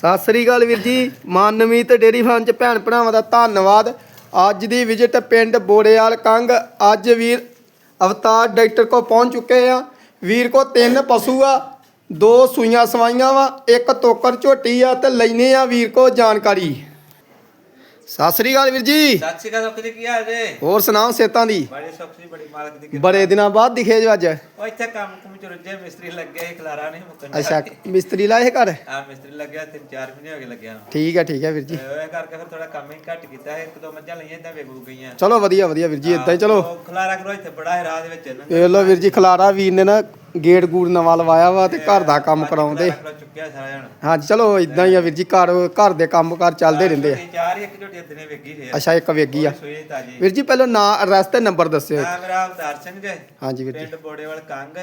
ਸਤਿ ਸ੍ਰੀ ਅਕਾਲ ਵੀਰ ਜੀ। ਮਾਨਵੀਤ dairy farm ਚ ਭੈਣ ਭਰਾਵਾਂ ਦਾ ਧੰਨਵਾਦ। ਅੱਜ ਦੀ ਵਿਜ਼ਿਟ ਪਿੰਡ ਬੋੜੇਵਾਲ ਕੰਗ। ਅੱਜ ਵੀਰ ਅਵਤਾਰ ਡਾਕਟਰ ਕੋ ਪਹੁੰਚ ਚੁੱਕੇ ਆ। ਵੀਰ ਕੋ ਤਿੰਨ ਪਸ਼ੂ ਆ, ਦੋ ਸੂਈਆਂ ਸਵਾਈਆਂ ਵਾ, ਇੱਕ ਤੋਕਰ ਝੋਟੀ ਆ ਤੇ ਲੈਨੇ ਆ ਵੀਰ ਕੋ ਜਾਣਕਾਰੀ। ਸਤਿ ਸ੍ਰੀ ਅਕਾਲ ਵੀਰ ਜੀ। ਸਤਿ ਸ਼੍ਰੀ ਅਕਾਲ ਸੁੱਖ ਜੀ ਕੀ ਹਾਲ ਜੇ? ਹੋਰ ਸੁਣਾਓ ਸੇਤਾਂ ਦੀ? ਬੜੇ ਸੁੱਖ ਜੀ ਬੜੀ ਮਾਲਕ ਦੀ ਕਿਰਪਾ। ਬੜੇ ਦਿਨਾਂ ਬਾਅਦ ਦਿਖੇ ਜੋ ਅੱਜ। ਉਹ ਇੱਥੇ ਕੰਮ ਕੁਮ ਚ ਰੁੱਝੇ ਮਿਸਤਰੀ ਲੱਗੇ ਖਲਾਰਾ ਨਹੀਂ ਮੁੱਕਣ ਅੱਛਾ ਮਿਸਤਰੀ ਲਾਏ ਘਰ? ਆ ਮਿਸਤਰੀ ਲੱਗਿਆ ਤਿੰਨ ਚਾਰ ਮਹੀਨੇ ਹੋ ਗਏ ਲੱਗਿਆ। ਠੀਕ ਹੈ ਠੀਕ ਹੈ ਵੀਰ ਜੀ। ਤੇ ਉਹ ਕਰਕੇ ਫਿਰ ਥੋੜਾ ਕੰਮ ਹੀ ਘੱਟ ਕੀਤਾ ਹੈ ਇੱਕ ਦੋ ਮੱਝਾਂ ਲਈਆਂ ਇਦਾਂ ਵੇਗੂ ਗਈਆਂ। ਚਲੋ ਵਧੀਆ ਵਧੀਆ ਵੀਰ ਜੀ ਇਦਾਂ ਹੀ ਚਲੋ। ਖਲਾਰਾ ਕਰੋ ਇੱਥੇ ਬੜਾ ਹੈ ਰਾਹ ਦੇ ਵਿੱਚ। ਇਹਨਾਂ ਵੇਖ ਲਓ ਵੀਰ ਜੀ ਖਲਾਰਾ ਵੀਰ ਨੇ ਨਾ ਗੇਟ ਗੂੜ ਨਵਾਂ ਲਵਾਇਆ ਵਾ ਤੇ ਘਰ ਦਾ ਕੰਮ ਕਰਾਉਂਦੇ। ਚੁੱਕਿਆ ਸਾਰਾ ਜਣ ਹਾਂਜੀ ਚਲੋ ਇਦਾਂ ਹੀ ਆ ਵੀਰ ਜੀ ਘਰ ਘਰ ਦੇ ਕੰਮ ਕਾਰ ਚੱਲਦੇ ਰਹਿੰਦੇ ਆ। ਚਾਰ ਹੀ ਇੱਕ ਝੋਟੀ ਦਿਨੇ ਵੇਗੀ ਫੇਰ ਅੱਛਾ ਇੱਕ ਵੇਗੀ ਆ। ਸੋਏ ਤਾਜੀ। ਵੀਰ ਜੀ ਪਹਿਲਾਂ ਨਾਂ ਐਡਰੈਸ ਤੇ ਨੰਬਰ ਦੱਸਿਓ ਮੇਰਾ ਅਵਤਾਰ ਸਿੰਘ ਜੇ ਹਾਂਜੀ ਵੀਰ ਜੀ। ਪਿੰਡ ਬੋੜੇਵਾਲ ਕੰਗ।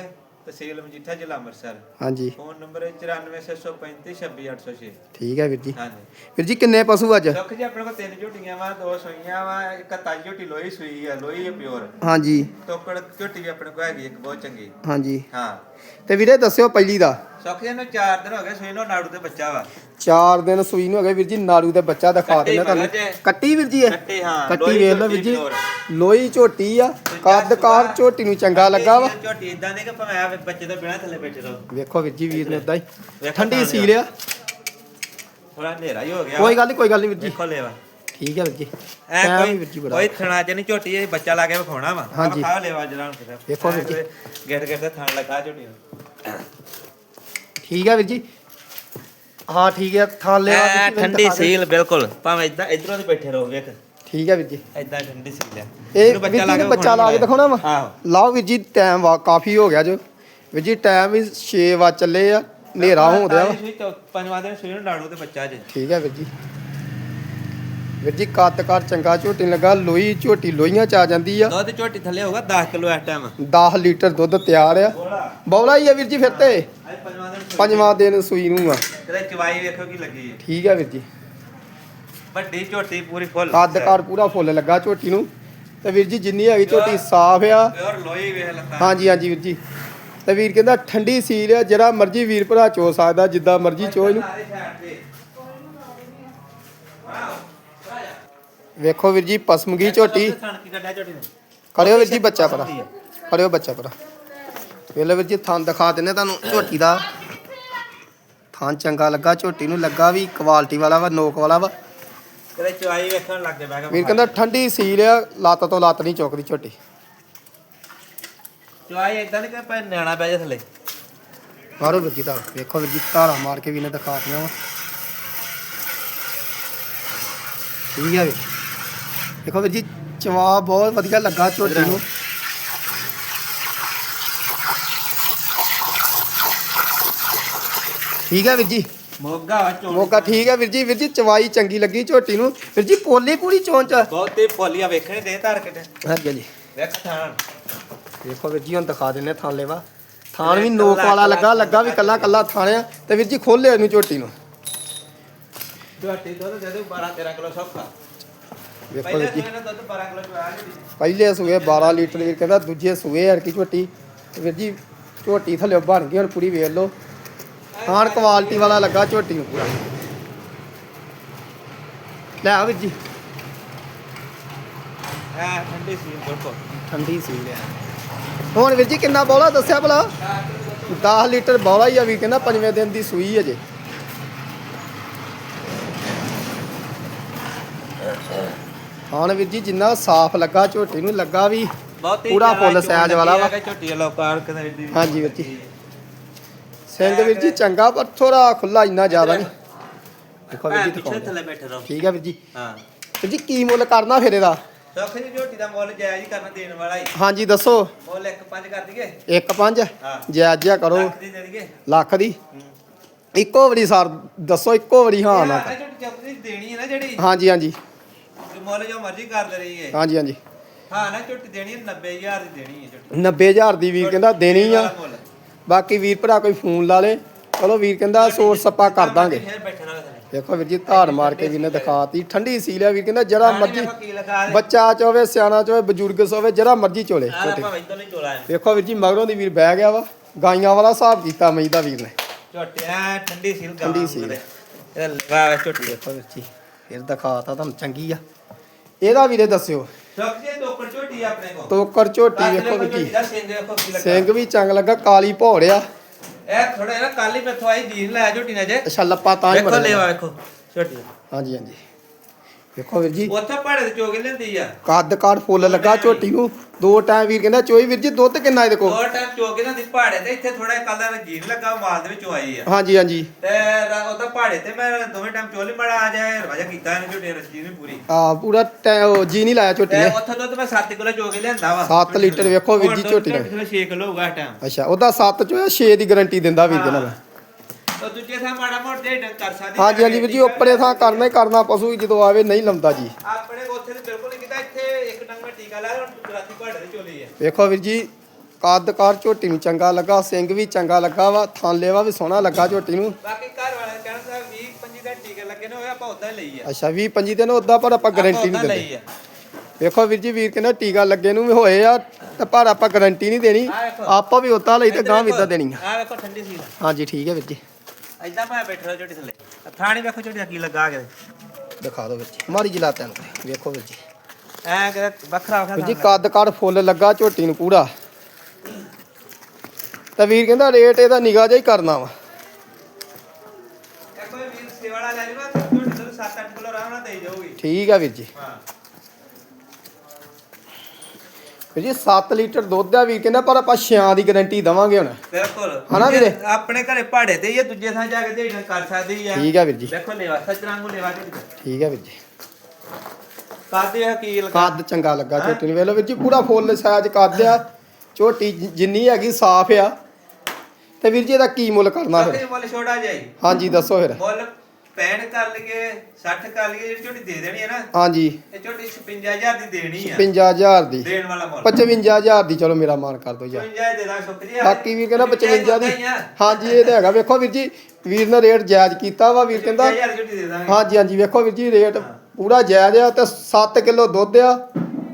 ਤਹਿਸੀਲ ਮਜੀਠਾ ਜ਼ਿਲ੍ਹਾ ਅੰਮ੍ਰਿਤਸਰ। ਹਾਂਜੀ। ਫੋਨ ਨੰਬਰ 9465362806 ਠੀਕ ਹੈ ਵੀਰ ਜੀ। ਹਾਂਜੀ। ਵੀਰ ਜੀ ਕਿੰਨੇ ਪਸ਼ੂ ਅੱਜ? ਸੁੱਖ ਜੀ ਆਪਣੇ ਕੋਲ ਤਿੰਨ ਝੋਟੀਆਂ ਵਾ ਦੋ ਸੂਈਆਂ ਵਾ ਇੱਕ ਤਾਈ ਝੋਟੀ ਲੋਈ ਸੂਈ ਆ ਲੋਈ ਹੈ ਪਿਓਰ। ਹਾਂਜੀ। ਟੋਕੜ ਝੋਟੀ ਵੀ ਆਪਣੇ ਕੋਲ ਹੈਗੀ ਇੱਕ ਬਹੁਤ ਚੰਗੀ। ਹਾਂਜੀ। ਹਾਂ। ਤੇ ਵੀਰੇ ਦੱਸਿਓ ਪਹਿਲੀ ਦਾ। ਸੁੱਖ ਜੀ ਨੂੰ 4 ਦਿਨ ਹੋ ਗਏ ਸੂਈ ਨੂੰ ਨਾੜੂ ਤੇ ਬੱਚਾ ਵਾ। 4 ਦਿਨ ਸੂਈ ਨੂੰ ਹੋ ਗਏ ਵੀਰ ਜੀ ਨਾੜੂ ਦੇ ਬੱਚਾ ਦਿਖਾ ਦਿੰਦਾ ਤੁਹਾਨੂੰ। ਕੱਟੀ ਵੀਰ ਜੀ ਇਹ? ਕੱਟੀ ਹਾਂ ਕੱਟੀ ਲੋਈ ਵੇਖ ਲਓ ਵੀਰ ਝੋਟੀ ਜੀ। ਪਿਓਰ। ਲੋਈ ਝੋਟੀ ਆ। ਕੱਦ ਕਾਰ ਝੋਟੀ ਨੂੰ ਚੰਗਾ ਲੱਗਾ ਵਾ। ਝੋਟੀ ਇਦਾਂ ਦੇ ਕਿ ਭਾਵੇਂ ਆ ਬੱਚੇ ਤੋਂ ਬਿਨਾ ਥੱਲੇ ਬੈਠੇ ਰਹੋ। ਵੇਖੋ ਵੀਰ ਜੀ ਵੀਰ ਨੇ ਉਦਾਂ ਹੀ। ਵੇਖੋ ਠੰਡੀ ਸੀ ਲਿਆ ਥੋੜਾ ਹਨੇਰਾ ਹੀ ਹੋ ਗਿਆ ਕੋਈ ਗੱਲ ਨਹੀਂ ਕੋਈ ਗੱਲ ਨਹੀਂ ਵੀਰ ਜੀ। ਦੇਖੋ ਲੈਵਾ। ਠੀਕ ਹੈ ਵੀਰ ਜੀ। ਐ ਕੋਈ ਵੀਰ ਜੀ ਬੜਾ ਕੋਈ ਥਣਾ ਚ ਨਹੀਂ ਝੋਟੀ ਇਹ ਬੱਚਾ ਲਾ ਕੇ ਵਿਖਾਉਣਾ ਵਾ। ਹਾਂਜੀ। ਖਾ ਲੈਵਾ ਜਰਾ ਕਿਤੇ ਵੇਖੋ ਵੀਰ ਜੀ। ਗੇਟ ਗੇਟ ਤੇ ਥਣ ਲੱਗਾ ਝੋਟੀ ਠੀਕ ਹੈ ਵੀਰ ਜੀ। ਹਾਂ ਠੀਕ ਹੈ ਥਾਂ ਲਿਆ। ਠੰਡੀ। ਸੀਲ ਬਿਲਕੁਲ। ਭਾਵੇਂ ਇਦਾਂ ਇਧਰੋਂ ਦੇ ਬੈਠੇ ਰਹੋ ਵੇਖ। ਠੀਕ ਹੈ ਵੀਰ ਜੀ। ਇਦਾਂ ਠੰਡੀ ਸੀਲ ਆ ਇਹ ਵੀਰ ਜੀ ਨੇ ਬੱਚਾ ਲਾ ਕੇ ਦਿਖਾਉਣਾ ਵਾ? ਆਹੋ। ਲਾਓ ਵੀਰ ਜੀ ਟਾਈਮ ਵਾ ਕਾਫੀ ਹੋ ਗਿਆ ਜੋ ਵੀਰ ਜੀ ਟਾਈਮ ਵੀ 6 ਵਜ ਚੱਲੇ ਆ ਹਨੇਰਾ ਹੋਣ ਡਿਆ ਵਾ। ਸੂਈ ਚੌ- ਪੰਜਵਾਂ ਦਿਨ ਸੂਈ ਨੂੰ ਲਾੜੂ ਤੇ ਬੱਚਾ ਜੇ ਠੀਕ ਹੈ ਵੀਰ ਜੀ। ਵੀਰ ਜੀ ਕੱਦ ਕਾਰ ਚੰਗਾ ਝੋਟੀ ਲੱਗਾ ਲੋਈ ਝੋਟੀ ਲੋਈਆਂ ਚ ਆ ਜਾਂਦੀ ਆ। ਦੁੱਧ ਝੋਟੀ ਥੱਲੇ ਹੋਊਗਾ 10 ਕਿਲੋ ਇਸ ਟਾਈਮ 10 ਲੀਟਰ ਦੁੱਧ ਤਿਆਰ ਆ। ਬੋਲਾ। ਹੀ ਆ ਵੀਰ ਜੀ ਫਿਰ ਤੇ। ਪੰਜਵਾਂ ਦਿਨ ਸੂਈ। ਪੰਜਵਾਂ ਦਿਨ ਸੂਈ ਨੂੰ ਆ। ਤੇਰੇ ਚਵਾਈ ਵੇਖੋ ਕੀ ਲੱਗੀ ਹੈ ਠੀਕ ਹੈ ਵੀਰ ਜੀ। ਵੱਡੀ ਝੋਟੀ ਪੂਰੀ ਫੁੱਲ। ਕੱਦ ਕਾਰ ਪੂਰਾ ਫੁੱਲ ਲੱਗਾ ਝੋਟੀ ਨੂੰ। ਤੇ ਵੀਰ ਜੀ ਜਿੰਨੀ ਹੈਗੀ ਝੋਟੀ ਸਾਫ਼ ਆ। ਪਿਓਰ ਲੋਈ ਵੇਖ ਲੱਗਾ ਹਾਂਜੀ ਹਾਂਜੀ ਵੀਰ ਜੀ। ਤੇ ਵੀਰ ਕਹਿੰਦਾ ਠੰਡੀ ਸੀਲ ਆ ਜਿਹੜਾ ਮਰਜ਼ੀ ਵੀਰ ਭਰਾ ਚੋ ਸਕਦਾ ਜਿੱਦਾਂ ਮਰਜ਼ੀ ਚੋ ਇਹਨੂੰ। ਵੇਖੋ ਵੀਰ ਜੀ ਪਸਮਗੀ ਝੋਟੀ। ਕਰਿਓ ਵੀਰ ਜੀ ਬੱਚਾ ਪਰਾ ਕਰਿਓ ਬੱਚਾ ਪਰਾ ਵੇਲੇ ਵੀਰ ਜੀ ਥਾਂ ਦਿਖਾ ਦਿੰਨੇ ਤੁਹਾਨੂੰ ਝੋਟੀ ਦਾ। ਥਾਂ ਚੰਗਾ ਲੱਗਾ ਝੋਟੀ ਨੂੰ ਲੱਗਾ ਵੀ ਕੁਆਲਿਟੀ ਵਾਲਾ ਵਾ ਨੋਕ ਵਾਲਾ ਵਾ। ਤੇਰੇ ਚਵਾਈ ਵੇਖਣ ਲੱਗ ਗਿਆ ਬੈਗ ਵੀਰ ਕਹਿੰਦਾ ਠੰਡੀ ਸੀਲ ਆ ਲੱਤ ਤੋਂ ਲੱਤ ਨਹੀਂ ਚੁੱਕਦੀ ਝੋਟੀ ਚਵਾਈ ਇਦਾਂ ਨਹੀਂ ਕਿ ਪੈ ਨਿਆਣਾ ਪੈ ਜਾ ਥੱਲੇ। ਮਾਰੋ ਵੀਰ ਜੀ ਧਾਰ ਵੇਖੋ ਵੀਰ ਜੀ ਧਾਰਾ ਮਾਰ ਕੇ ਵੀ ਨੇ ਦਿਖਾ ਦਿੱਤੀਆਂ ਵਾ। ਠੀਕ ਹੈ ਵੀਰ। ਦੇਖੋ ਵੀਰ ਜੀ ਚਵਾ ਬਹੁਤ ਵਧੀਆ ਲੱਗਾ ਝੋਟੀ ਨੂੰ। ਠੀਕ ਹੈ ਵੀਰ ਜੀ। ਮੋਗਾ ਚੋਣ ਮੌਕਾ ਠੀਕ ਹੈ ਵੀਰ ਜੀ ਵੀਰ ਜੀ ਚਵਾਈ ਚੰਗੀ ਲੱਗੀ ਝੋਟੀ ਨੂੰ। ਵੀਰ ਜੀ ਪੋਲੀ ਪੂਰੀ ਚੋਣ ਚ ਬਹੁਤ ਪੋਲੀਆਂ ਵੇਖਣੇ ਦੇ ਧਾਰ ਕੇ ਹਾਂਜੀ ਜੀ ਵੇਖ ਥਾਣ। ਦੇਖੋ ਵੀਰ ਜੀ ਹੁਣ ਦਿਖਾ ਦਿੰਨੇ ਥਾਂ ਲੈਵਾ ਥਾਣ ਵੀ ਨੋਕ ਵਾਲਾ ਲੱਗਾ ਲੱਗਾ ਵੀ ਕੱਲਾ ਕੱਲਾ ਥਾਣਿਆ ਤੇ ਵੀਰ ਜੀ ਖੋਲੇ ਇਹਨੂੰ ਝੋਟੀ ਨੂੰ। ਝੋਟੀ ਦੁੱਧ ਦੇ ਦੇ 12 13 ਕਿਲੋ ਸੌਖਾ। ਵੇਖੋ ਪਹਿਲੇ ਜੀ। ਸੂਏ ਦੁੱਧ 12 ਕਿਲੋ ਚਵਾ ਜੀ ਪਹਿਲੇ ਸੂਏ 12 ਲੀਟਰ ਵੀਰ ਕਹਿੰਦਾ ਦੂਜੇ ਸੂਏ ਹਰ ਕੀ ਝੋਟੀ। ਵੀਰ ਜੀ ਝੋਟੀ ਥੱਲੇ ਬਣ ਗਈ ਹੁਣ ਪੂਰੀ ਵੇਖ ਲਓ। ਖਾਣ ਕੁਆਲਿਟੀ ਵਾਲਾ ਲੱਗਾ ਝੋਟੀ ਨੂੰ ਪੂਰਾ। ਲੈ ਆ ਵੀਰ ਜੀ। ਹਾਂ ਠੰਡੀ ਸੀ ਬਿਲਕੁਲ ਠੰਡੀ ਸੀ ਲਿਆ ਹੁਣ ਵੀਰ ਜੀ ਕਿੰਨਾ ਬੋਲਾ ਦੱਸਿਆ ਭਲਾ? 10 ਲੀਟਰ ਬੋਲਾ ਹੀ ਆ ਵੀ ਕਹਿੰਦਾ ਪੰਜਵੇਂ ਦਿਨ ਦੀ ਸੂਈ ਅਜੇ ਹਾਂ ਵੀਰ ਜੀ ਜਿੰਨਾ ਸਾਫ਼ ਲੱਗਾ ਝੋਟੀ ਨੂੰ ਲੱਗਾ ਵੀ ਪੂਰਾ ਫੁੱਲ ਸਾਈਜ਼ ਵਾਲਾ ਵਾ। ਲੱਗੀ ਹੈਗਾ ਝੋਟੀ ਵਾਲਾ ਕਾਰ ਕਦੇ ਏਡੀ ਹਾਂਜੀ ਵੀਰ ਜੀ। ਸਿੰਘ ਵੀਰ ਜੀ ਚੰਗਾ ਪਰ ਥੋੜਾ ਖੁੱਲਾ ਇੰਨਾ ਜ਼ਿਆਦਾ ਨਹੀਂ। ਦੇਖੋ ਵੀਰ ਜੀ ਦਿਖਾਉਂਦੇ ਥੱਲੇ ਬੈਠੇ ਰਹੋ। ਠੀਕ ਹੈ ਵੀਰ ਜੀ। ਹਾਂ। ਵੀਰ ਜੀ ਕੀ ਮੁੱਲ ਕਰਨਾ ਫਿਰ ਇਹਦਾ? ਜੀ ਝੋਟੀ ਦਾ ਮੁੱਲ ਜਾਇਜ਼ ਹੀ ਕਰਨਾ ਦੇਣ ਵਾਲਾ ਹੀ। ਹਾਂਜੀ ਦੱਸੋ। ਮੁੱਲ 1.5 ਕਰ ਦਈਏ। 1.5 ਹਾਂ। ਜਾਇਜ਼ ਜਿਹਾ ਕਰੋ। ਲੱਖ ਦੀ ਦੇ ਦਈਏ। ਲੱਖ ਦੀ? ਇੱਕੋ ਵਾਰੀ ਸਰ ਦੱਸੋ ਇੱਕੋ ਵਾਰੀ ਹਾਂ ਨਾ। ਝੋਟੀ ਚੱਪਦੀ ਦੇਣੀ ਹੈ ਨਾ ਜਿਹੜੀ। ਹਾਂਜੀ ਹਾਂਜੀ। ਮੁੱਲ ਜੋ ਮਰਜ਼ੀ ਕਰਦੇ ਰਹੀਏ। ਹਾਂਜੀ ਹਾਂਜੀ। ਹਾਂ ਨਾ ਝੋਟੀ ਦੇਣੀ ਹੈ 90000 ਦੀ ਦੇਣੀ ਹੈ ਝੋਟੀ 90000 ਦੀ ਵੀਰ ਕਹਿੰਦਾ ਦੇਣੀ ਆ। ਬਾਕੀ ਵੀਰ ਭਰਾ ਕੋਈ ਫੋਨ ਲਾ ਲੇ। ਚਲੋ ਵੀਰ ਕਹਿੰਦਾ ਸੋਰ ਸੱਪਾ ਕਰ ਦਾਂਗੇ। ਫੇਰ ਬੈਠਣਾ ਥੱਲੇ ਦੇਖੋ ਵੀਰ ਜੀ ਧਾਰ ਮਾਰ ਕੇ ਵੀਰ ਨੇ ਦਿਖਾਤੀ। ਠੰਡੀ ਸੀ ਲਿਆ ਵੀਰ ਕਹਿੰਦਾ ਜਿਹੜਾ ਮਰਜ਼ੀ ਦੇਖੋ ਲਗਾ ਬੱਚਾ ਚ ਹੋਵੇ ਸਿਆਣਾ ਚ ਹੋਵੇ ਬਜ਼ੁਰਗ ਹੋਵੇ ਜਿਹੜਾ ਮਰਜ਼ੀ ਚੋਲੇ। ਵੇਖੋ ਵੀਰ ਜੀ ਮਗਰੋਂ ਦੀ ਵੀਰ ਬਹਿ ਗਿਆ ਵਾ। ਗਾਈਆਂ ਵਾਲਾ ਹਿਸਾਬ ਕੀਤਾ ਮਈ ਦਾ ਵੀਰ ਨੇ। ਝੋਟੀ ਐ ਠੰਡੀ ਸੀਲ ਗਾ ਠੰਡੀ ਸੀਲ। ਇਹਦਾ ਲਵਾ ਵੇ ਝੋਟੀ। ਦੇਖੋ ਵੀਰ ਜੀ ਫਿਰ ਦਿਖਾਤਾ ਤੁਹਾਨੂੰ ਚੰਗੀ ਆ। ਇਹਦਾ ਵੀਰੇ ਦੱਸਿਓ। ਝੋਟੀ ਆ ਆਪਣੇ ਕੋਲ। ਤੋਕਰ ਝੋਟੀ ਵੇਖੋ ਸਿੰਘ ਕੀ। ਲੱਗਾ। ਸਿੰਘ ਵੀ ਚੰਗ ਲੱਗਾ ਕਾਲੀ ਭੌੜਿਆ ਇਹ ਥੋੜਾ ਜਿਹਾ ਕੱਲ ਮੈਥੋਂ ਆਈ ਜੀਨ ਲੈ ਝੋਟੀ ਨੇ ਜੇ। ਅੱਛਾ ਲੱਪਾ ਤਾਂ ਹੀ ਵੇਖੋ ਲੈਵਾ ਵੇਖੋ ਝੋਟੀ। ਹਾਂਜੀ ਹਾਂਜੀ। ਵੇਖੋ ਵੀਰ ਜੀ। ਉੱਥੇ ਪਹਾੜੇ ਤੇ ਚੋਗ ਲੈਂਦੀ ਆ। ਕੱਦ ਕਾਠ ਫੁੱਲ ਲੱਗਾ ਝੋਟੀ ਨੂੰ। ਦੋ ਟਾਈਮ ਵੀਰ ਕਹਿੰਦਾ ਚੋਈ ਵੀਰ ਜੀ ਦੁੱਧ ਕਿੰਨਾ ਇਹਦੇ ਕੋਲ? ਦੋ ਟਾਈਮ ਚੋਗ ਲੈਂਦੀ ਪਹਾੜੇ ਤੇ ਇੱਥੇ ਥੋੜਾ ਕੱਲ ਦਾ ਜੀਨ ਲੱਗਾ ਮਾਲ ਦੇ ਵਿੱਚੋਂ ਆਈ ਆ। ਹਾਂਜੀ ਹਾਂਜੀ। ਤੇ ਰ- ਉਹਦਾ ਪਹਾੜੇ ਤੇ ਮੈਂ ਦੋਵੇਂ ਟਾਈਮ ਚੋਲੀ ਮੜਾ ਆ ਜਾਏ ਰਵਾਜਾ ਕੀਤਾ ਇਹਨੇ ਝੋਟੀ ਰੱਜੀ ਨਹੀਂ ਪੂਰੀ। ਆ ਪੂਰਾ ਟੈ- ਉਹ ਜੀ ਨਹੀਂ ਲਾਇਆ ਝੋਟੀ ਤੇ ਨੇ ਉੱਥੇ ਦੁੱਧ ਮੈਂ 7 ਕਿਲੋ ਚੋਗ ਲਿਆਂਦਾ ਵਾ। ਸੱਤ ਲੀਟਰ ਵੇਖੋ ਵੀਰ ਜੀ ਝੋਟੀ ਦਾ। 6 ਕਿਲੋ ਹੋਊਗਾ ਇਸ ਟਾਈਮ ਅੱਛਾ ਉਹਦਾ 7 ਚੋਂ 6 ਦੀ ਗਾਰੰਟੀ ਦਿੰਦਾ ਵੀਰ ਕਹਿੰਦਾ ਮੈਂ ਤਾਂ ਦੂਜੇ ਥਾਂ ਮਾੜਾ ਮੋੜ ਦੇ ਕਰ ਸਕਦੀ ਹਾਂਜੀ ਹਾਂਜੀ ਵੀਰ ਜੀ ਉੱਪਰੇ ਥਾਂ ਕਰਨਾ ਹੀ ਕਰਨਾ ਪਸ਼ੂ ਜਦੋਂ ਆਵੇ ਨਹੀਂ ਲੰਦਾ ਜੀ। ਆਪਣੇ ਉੱਥੇ ਤੇ ਬਿਲਕੁਲ ਮੈਂ ਟੀਕਾ ਲਾਇਆ ਹੁਣ ਚੋਲੀ ਆ। ਵੇਖੋ ਵੀਰ ਜੀ ਕੱਦ ਕਾਰ ਝੋਟੀ ਨੂੰ ਚੰਗਾ ਲੱਗਾ ਸਿੰਘ ਵੀ ਚੰਗਾ ਲੱਗਾ ਵਾ ਥਾਂਲੇਵਾ ਵੀ ਸੋਹਣਾ ਲੱਗਾ ਝੋਟੀ ਨੂੰ। ਬਾਕੀ ਘਰ ਵਾਲੇ ਕਹਿੰਦਾ 20 25 ਦਾ ਟੀਕੇ ਲੱਗੇ ਨੇ ਹੋਇਆ ਆਪਾਂ ਉਦਾਂ ਹੀ ਲਈ ਆ। ਅੱਛਾ 20 25 ਦਿਨ ਉਦਾਂ ਪਰ ਆਪਾਂ ਗਾਰੰਟੀ ਨਹੀਂ ਦਿੰਦੇ। ਲਈ ਆ। ਵੇਖੋ ਵੀਰ ਜੀ ਵੀਰ ਕਹਿੰਦਾ ਟੀਕਾ ਲੱਗੇ ਨੂੰ ਵੀ ਹੋਏ ਆ ਤੇ ਪਰ ਆਪਾਂ ਗਾਰੰਟੀ ਨਹੀਂ ਦੇਣੀ। ਆਹ ਵੇਖੋ। ਆਪਾਂ ਵੀ ਉਦਾਂ ਲਈ ਤੇ ਗਾਂ ਵੀ ਇਦਾਂ ਦੇਣੀ ਆ। ਆ ਵੇਖੋ ਠੰਡੀ ਸੀ ਹਾਂਜੀ ਠੀਕ ਹੈ ਵੀਰ ਜੀ। ਐਦਾਂ ਮੈਂ ਬੈਠਾ ਝੋਟੀ ਥੱਲੇ। ਥਾਣੀ ਵੇਖੋ ਝੋਟੀ ਦਾ ਕੀ ਲੱਗਾ ਕੇ ਦਿਖਾ ਦਿਓ ਵੀਰ ਜੀ ਮਾਰੀ ਜਲਾ ਤੈਨੂੰ ਵੇਖੋ ਵੀਰ ਜੀ। ਐ ਕਿ ਵੱਖਰਾ ਵੱਖਰਾ ਵੀਰ ਜੀ ਕੱਦ ਕਾਠ ਫੁੱਲ ਲੱਗਾ ਝੋਟੀ ਨੂੰ ਪੂਰਾ। ਤੇ ਵੀਰ ਕਹਿੰਦਾ ਰੇਟ ਇਹਦਾ ਨਿਗਾਹ ਜਿਹਾ ਹੀ ਕਰਨਾ ਵਾ। ਇਹ ਕੋਈ ਵੀਰ ਸੇਵਾਲਾ ਲੈ ਲੂਗਾ ਝੋਟੀ ਤੋਂ 7-8 ਕਿਲੋ ਆਰਾਮ ਨਾਲ ਦੇਈ ਜਾਊਗੀ। ਠੀਕ ਆ ਵੀਰ ਜੀ। ਹਾਂ। ਜੀ 7 ਲੀਟਰ ਦੁੱਧ ਆ ਵੀਰ ਕਹਿੰਦਾ ਪਰ ਆਪਾਂ ਛਿਆਂ ਦੀ ਗਾਰੰਟੀ ਦਵਾਂਗੇ ਹੁਣ। ਬਿਲਕੁਲ। ਹਨਾ ਵੀਰੇ? ਆਪਣੇ ਘਰੇ ਪਹਾੜੇ ਤੇ ਹੀ ਆ ਦੂਜੇ ਥਾਂ ਜਾ ਕੇ ਦੇਈ ਕਰ ਸਕਦੀ ਆ। ਠੀਕ ਆ ਵੀਰ ਜੀ। ਦੇਖੋ ਲੈਵਾ ਸੱਜਰਾਂਗੂ ਲੈਵਾ ਦੇ ਠੀਕ ਆ ਵੀਰ ਜੀ। ਕਾਦੇ ਕਾ ਕੱਦ ਚੰਗਾ ਲੱਗਾ ਝੋਟੀ ਨੂੰ। ਵੇਖ ਲਓ ਵੀਰ ਜੀ ਪੂਰਾ ਫੁੱਲ ਸਾਈਜ਼ ਕੱਦ ਆ। ਜਿ- ਜਿੰਨੀ ਹੈਗੀ ਸਾਫ਼ ਆ। ਤੇ ਵੀਰ ਜੀ ਇਹਦਾ ਕੀ ਮੁੱਲ ਕਰਨਾ ਫਿਰ? ਮੁੱਲ ਛੋੜਾ ਜਾਈ ਹਾਂਜੀ ਦੱਸੋ ਫਿਰ। ਮੁੱਲ 65 ਕਰ ਲਈਏ 60 ਕਰ ਲਈਏ ਜਿਹੜੀ ਝੋਟੀ ਦੇ ਦੇਣੀ ਹੈ ਨਾ ਹਾਂਜੀ। ਇਹ ਝੋਟੀ 56000 ਦੀ ਦੇਣੀ ਆ। 55000 ਦੀ। ਦੇਣ ਵਾਲਾ ਮੁੱਲ। 55000 ਦੀ ਚਲੋ ਮੇਰਾ ਮਾਨ ਕਰ ਦਿਓ ਯਾਰ। 55 ਦੇ ਦਾਂ ਜੀ ਬਾਕੀ ਵੀ ਕਹਿੰਦਾ 55 ਦੀ। ਹਾਂਜੀ ਇਹ ਤਾਂ ਹੈਗਾ। ਵੇਖੋ ਵੀਰ ਜੀ ਵੀਰ ਨੇ ਰੇਟ ਜਾਇਜ਼ ਕੀਤਾ ਵਾ ਵੀਰ ਕਹਿੰਦਾ 55000 ਝੋਟੀ ਦੇ ਦਾਂਗੇ। ਹਾਂਜੀ ਹਾਂਜੀ ਵੇਖੋ ਵੀਰ ਜੀ ਰੇਟ ਪੂਰਾ ਜਾਇਜ਼ ਆ ਤੇ 7 ਕਿਲੋ ਦੁੱਧ ਆ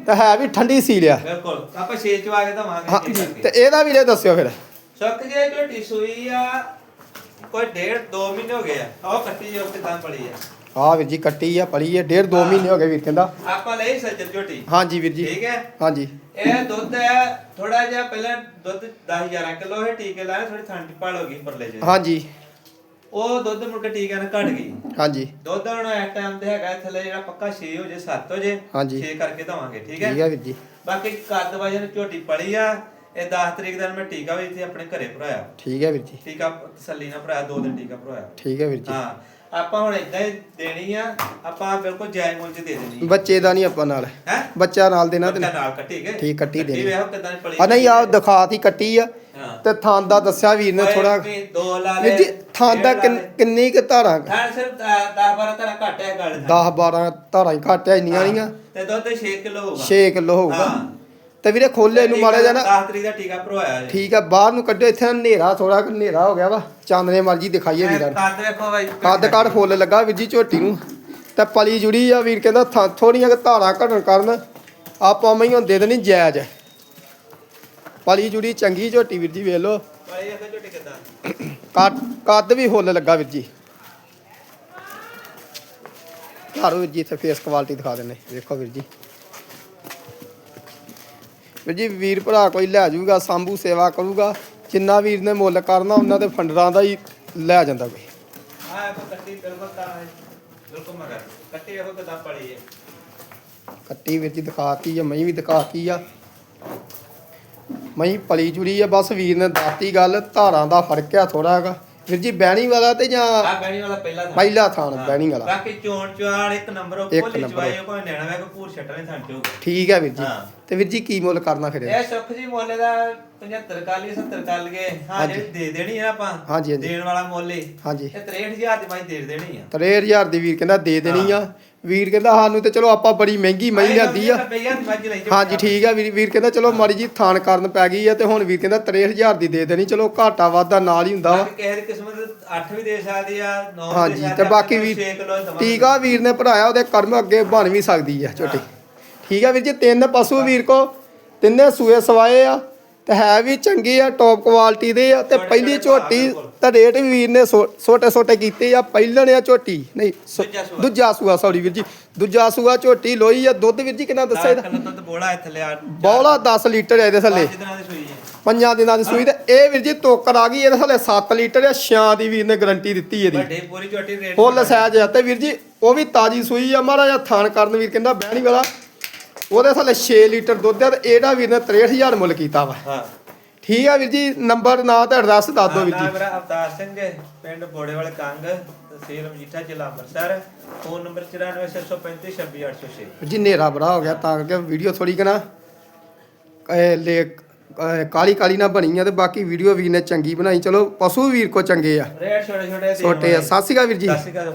ਤੇ ਹੈ ਵੀ ਠੰਡੀ ਸੀਲ ਆ। ਬਿਲਕੁਲ ਆਪਾਂ 6 ਚ ਆ ਕੇ ਦਵਾਂਗੇ ਹਾਂਜੀ ਤੇ ਇਹਦਾ ਵੀ ਰੇ ਦੱਸਿਓ ਫਿਰ। ਸੁੱਕ ਜੇ ਝੋਟੀ ਸੂਈ ਆ ਕੋਈ ਡੇਢ 2 ਮਹੀਨੇ ਹੋ ਗਏ ਆ। ਉਹ ਕੱਟੀ ਜੋ ਕਿਦਾਂ ਪੜੀ ਆ। ਆ ਵੀਰ ਜੀ ਕੱਟੀ ਆ ਪਲੀ ਆ ਡੇਢ ਦੋ ਮਹੀਨੇ ਹੋ ਗਏ ਵੀਰ ਕਹਿੰਦਾ। ਆਪਾਂ ਲਈ ਸੱਜਰ ਝੋਟੀ। ਹਾਂਜੀ ਵੀਰ ਜੀ। ਠੀਕ ਹੈ ਹਾਂਜੀ। ਇਹ ਦੁੱਧ ਹੈ ਥੋੜਾ ਜਿਹਾ ਪਹਿਲਾਂ ਦੁੱਧ 10 11 ਕਿਲੋ ਹੈ ਟੀਕੇ ਲਾਏ ਥੋੜੀ ਠੰਡ ਪਾਲ ਹੋ ਗਈ ਪਰਲੇ ਜੇ। ਹਾਂਜੀ। ਉਹ ਦੁੱਧ ਮੁੜ ਕੇ ਟੀਕੇ ਨਾਲ ਘਟ ਗਈ। ਹਾਂਜੀ। ਦੁੱਧ ਹੁਣ ਇਸ ਟਾਈਮ ਤੇ ਹੈਗਾ ਥੱਲੇ ਜਿਹੜਾ ਪੱਕਾ 6 ਹੋ ਜੇ 7 ਹੋ ਜੇ ਹਾਂਜੀ। 6 ਕਰਕੇ ਦਵਾਂਗੇ ਠੀਕ ਠੀਕ ਹੈ ਆ ਵੀਰ ਜੀ। ਬਾਕੀ ਕੱਦ ਵਜਨ ਝੋਟੀ ਪੜੀ ਆ ਇਹ 10 ਤਰੀਕ ਦਿਨ ਮੈਂ ਟੀਕਾ ਵੀ ਇੱਥੇ ਆਪਣੇ ਘਰੇ ਭਰਾਇਆ। ਠੀਕ ਹੈ ਵੀਰ ਜੀ। ਟੀਕਾ ਤਸੱਲੀ ਨਾਲ ਭਰਾਇਆ ਦੋ ਦਿਨ ਟੀਕਾ ਭਰਾਇਆ। ਠੀਕ ਹੈ ਵੀਰ ਜੀ। ਹਾਂ ਆਪਾਂ ਹੁਣ ਇਦਾਂ ਹੀ ਦੇਣੀ ਆ ਆਪਾਂ ਬਿਲਕੁਲ ਜਾਇਜ਼ ਮੁੱਲ 'ਚ ਦੇ ਦੇਣੀ ਬੱਚੇ ਦਾ ਨਹੀਂ ਆਪਾਂ ਨਾਲ। ਹੈ? ਬੱਚਾ ਨਾਲ ਦੇਣਾ ਤੇ ਬੱਚਾ ਨਾਲ ਕੱਟੀ ਗਏ ਠੀਕ, ਕੱਟੀ ਦੇਣੀ। ਵੇਖੋ ਕਿਦਾਂ ਪਲੀ ਆ ਨਹੀਂ ਆ। ਦਿਖਾਤੀ ਕੱਟੀ ਆ। ਤੇ ਥਾਂ ਦਾ ਦੱਸਿਆ ਵੀਰ ਨੇ ਥੋੜਾ ਦੋ ਲਾ ਲੈ ਵੀਰ ਜੀ ਥਾਂ ਦਾ ਕਿੰਨ- ਕੁ ਧਾਰਾਂ ਥਾਂ ਸਿਰਫ 10 12 ਤਰ੍ਹਾਂ ਘੱਟ ਹੈ ਗੱਲ 10 12 ਧਾਰਾਂ ਹੀ ਘੱਟ ਇੰਨੀਆਂ ਤੇ ਦੁੱਧ 6 ਕਿਲੋ ਹੋਊਗਾ। 6 ਕਿਲੋ ਹੋਊਗਾ। ਹਾਂ। ਤੇ ਵੀਰੇ ਖੋਲੇ ਨੂੰ ਜਿਹਾ ਨਾ 10 ਤਰੀਕ ਦਾ ਟੀਕਾ ਭਰਵਾਇਆ ਜੀ। ਠੀਕ ਆ ਬਾਹਰ ਨੂੰ ਕੱਢਿਓ ਇੱਥੇ ਹਨੇਰਾ ਥੋੜਾ ਹਨੇਰਾ ਹੋ ਗਿਆ ਵਾ। ਚਾਨਣੇ ਮਰਜ਼ੀ ਦਿਖਾਈਏ ਵੀਰਾਂ ਨੂੰ ਕੱਦ ਵੇਖੋ ਬਾਈ। ਕੱਦ ਕਾੜ ਫੁੱਲ ਲੱਗਾ ਵੀਰ ਜੀ ਝੋਟੀ ਨੂੰ। ਤੇ ਪਲੀ ਜੁੜੀ ਆ ਵੀਰ ਕਹਿੰਦਾ ਥਾਂ ਥੋੜੀਆਂ ਕਿ ਧਾਰਾਂ ਘਟਣ ਕਾਰਨ ਆਪਾਂ ਮੈਂ ਹੀ ਦੇ ਦੇਣੀ ਜਾਇਜ਼। ਪਲੀ ਜੁੜੀ ਚੰਗੀ ਝੋਟੀ ਵੀਰ ਜੀ ਵੇਖ ਲਓ। ਇਹ ਝੋਟੀ ਕਿਦਾਂ ਵੀ ਫੁੱਲ ਲੱਗਾ ਵੀਰ ਜੀ। ਘਰ ਵੀਰ ਜੀ ਇੱਥੇ ਫੇਸ ਕੁਆਲਿਟੀ ਦਿਖਾ ਦਿੰਨੇ ਵੇਖੋ ਵੀਰ ਜੀ। ਵੀਰ ਜੀ ਵੀਰ ਭਰਾ ਕੋਈ ਲੈ ਜਾਊਗਾ ਸੰਭੂ ਸੇਵਾ ਕਰੂਗਾ। ਜਿੰਨਾ ਵੀਰ ਨੇ ਮੁੱਲ ਕਰਨਾ ਉਹਨਾਂ ਦੇ ਫੰਡਰਾਂ ਦਾ ਹੀ ਲੈ ਜਾਂਦਾ ਕੋਈ। ਹਾਂ ਇਹ ਕੱਟੀ ਬਿਲਕੁਲ ਹੈ ਬਿਲਕੁਲ ਮਗਰ। ਕੱਟੀ ਵੇਖੋ ਕਿਦਾਂ ਪੜੀ ਹੈ। ਕੱਟੀ ਵੀਰ ਜੀ ਦਿਖਾਤੀ ਆ ਮਹੀਂ ਵੀ ਦਿਖਾਤੀ ਆ। ਮਹੀਂ ਪਲੀ ਜੁੜੀ ਆ ਬਸ ਵੀਰ ਨੇ ਦਾਤੀ ਗੱਲ ਧਾਰਾਂ ਦਾ ਫ਼ਰਕ ਆ ਥੋੜਾ ਹੈਗਾ ਵੀਰ ਜੀ ਬਹਿਣੀ ਵਾਲਾ ਤੇ ਜਾਂ ਆ ਬੈਣੀ ਵਾਲਾ ਪਹਿਲਾ ਥਾਂ ਪਹਿਲਾ ਥਾਨ ਹਾਂ। ਬਹਿਣੀ ਵਾਲਾ ਬਾਕੀ ਚੋਣ ਚਵਾਲ ਇੱਕ ਨੰਬਰ ਉਹ ਇੱਕ ਭੋਲੀ ਨੰਬਰ। ਚਵਾਈ ਕੋਈ ਨੈਣਾ ਵੇ ਕੋਈ ਪੂਰ ਛੱਟਣੇ ਥਾਂ ਚੋਗਾ ਠੀਕ ਹੈ ਵੀਰ ਜੀ ਹਾਂ। ਤੇ ਵੀਰ ਜੀ ਕੀ ਮੁੱਲ ਕਰਨਾ ਫਿਰ ਇਹਦਾ? ਇਹ ਸੁੱਖ ਜੀ ਮੁੱਲ ਦਾ 75 ਕਾਲੀ 70 ਕਾਲ ਗਏ ਹਾਂ ਹਾਂਜੀ। ਜਿਹੜੀ ਦੇ ਦੇਣੀ ਆ ਆਪਾਂ ਹਾਂਜੀ, ਹਾਂਜੀ। ਦੇਣ ਵਾਲਾ ਮੁੱਲ ਹੀ ਹਾਂਜੀ ਇਹ 63000 ਦੀ ਮੈਂ ਦੇ ਦੇਣੀ ਆ 63000 ਦੀ ਵੀਰ ਕਹਿੰਦਾ ਦੇ ਦੇਣੀ ਆ ਵੀਰ ਕਹਿੰਦਾ ਸਾਨੂੰ ਤੇ ਚਲੋ ਆਪਾਂ ਬੜੀ ਮਹਿੰਗੀ ਮਹੀਂ ਲਿਆਂਦੀ ਆ। ਹਾਂਜੀ ਠੀਕ ਆ ਵੀਰ ਵੀਰ ਕਹਿੰਦਾ ਚਲੋ ਮਾੜੀ ਜੀ ਥਾਨ ਕਰਨ ਪੈ ਗਈ ਆ ਤੇ ਹੁਣ ਵੀਰ ਕਹਿੰਦਾ 63000 ਦੀ ਦੇ ਦੇਣੀ ਚਲੋ ਘਾਟਾ ਵਾਧਾ ਨਾਲ ਹੀ ਹੁੰਦਾ ਵਾ। ਬਾਕੀ ਕਿਸੇ ਦੀ ਕਿਸਮਤ 8 ਵੀ ਦੇ ਸਕਦੀ ਆ 9 ਵੀ ਹਾਂਜੀ ਤੇ ਬਾਕੀ ਵੀ। ਟੀਕਾ ਵੀਰ ਨੇ ਭਰਾਇਆ ਉਹਦੇ ਕਰਮ ਅੱਗੇ ਬਣ ਵੀ ਸਕਦੀ ਆ ਝੋਟੀ ਠੀਕ ਆ ਵੀਰ ਜੀ ਤਿੰਨ ਪਸ਼ੂ ਵੀਰ ਕੋ ਤਿੰਨੇ ਸੂਏ ਸਵਾਏ ਆ। ਹੈ ਵੀ ਚੰਗੀ ਆ ਟੌਪ ਕੁਆਲਿਟੀ ਦੇ ਆ ਤੇ ਪਹਿਲੀ ਝੋਟੀ। ਤੇ ਰੇਟ ਵੀ ਵੀਰ ਨੇ ਛੋਟੇ ਛੋਟੇ ਕੀਤੇ ਆ ਪਹਿਲਣ ਆ ਝੋਟੀ। ਨਹੀਂ ਦੂਜਾ ਸੂਆ। ਸੌਰੀ ਵੀਰ ਜੀ। ਦੂਜਾ ਸੂਆ ਝੋਟੀ ਲੋਈ ਆ ਦੁੱਧ ਵੀਰ ਜੀ ਕਿੰਨਾ ਦੱਸਿਆ ਇਹਦਾ? ਦੁੱਧ ਬੋਲਾ ਇੱਥੇ ਲਿਆ। ਬੌਲਾ 10 ਲੀਟਰ ਆ ਇਹਦੇ ਥੱਲੇ। ਪੰਜ ਦਿਨਾਂ ਦੀ ਸੂਈ ਤੇ ਇਹ ਵੀਰ ਜੀ ਤੋਕਰ ਆ ਗਈ ਇਹਦੇ ਥੱਲੇ 7 ਲੀਟਰ ਆ ਛਾਂ ਦੀ ਵੀਰ ਨੇ ਗਾਰੰਟੀ ਦਿੱਤੀ ਇਹਦੀ। ਵੱਡੇ ਪੂਰੀ ਝੋਟੀ ਰੇਟ ਫੁੱਲ ਸਾਈਜ਼ ਆ ਤੇ ਵੀਰ ਜੀ ਉਹ ਵੀ ਤਾਜੀ ਸੂਈ ਆ ਜਿਹਾ ਥਾਣ ਕਰਨ ਵੀਰ ਕਹਿੰਦਾ ਬਹਿਣੀ ਵਾਲਾ। ਉਹਦੇ ਥੱਲੇ 6 ਲੀਟਰ ਦੁੱਧ ਆ ਤੇ ਇਹਦਾ ਵੀਰ ਨੇ 63000 ਮੁੱਲ ਕੀਤਾ ਵਾ। ਹਾਂ। ਠੀਕ ਆ ਵੀਰ ਜੀ ਨੰਬਰ ਨਾਂ ਤੇ ਐਡਰੈਸ ਦੱਸ ਦਿਓ ਵੀਰ ਨਾਮ ਜੀ। ਮੇਰਾ ਅਵਤਾਰ ਸਿੰਘ ਹੈ, ਪਿੰਡ ਬੋੜੇਵਾਲ ਕੰਗ ਤਹਿਸੀਲ ਮਜੀਠਾ ਜ਼ਿਲ੍ਹਾ ਅੰਮ੍ਰਿਤਸਰ। ਫੋਨ ਨੰਬਰ 9465362806 ਵੀਰ ਜੀ ਹਨੇਰਾ ਬੜਾ ਹੋ ਗਿਆ ਤਾਂ ਕਰਕੇ ਵੀਡੀਓ ਥੋੜੀ ਕਨਾ ਲੈ ਕਾਲੀ ਕਾਲੀ ਨਾ ਬਣੀ ਆ ਤੇ ਬਾਕੀ ਵੀਡੀਓ ਵੀਰ ਨੇ ਚੰਗੀ ਬਣਾਈ। ਚਲੋ ਪਸ਼ੂ ਵੀਰ ਕੋ ਚੰਗੇ ਆ। ਰੇਟ ਛੋਟੇ ਛੋਟੇ ਛੋਟੇ ਆ। ਸਤਿ ਸ਼੍ਰੀ ਅਕਾਲ ਵੀਰ ਜੀ। ਸਤਿ ਸ਼੍ਰੀ ਅਕਾਲ।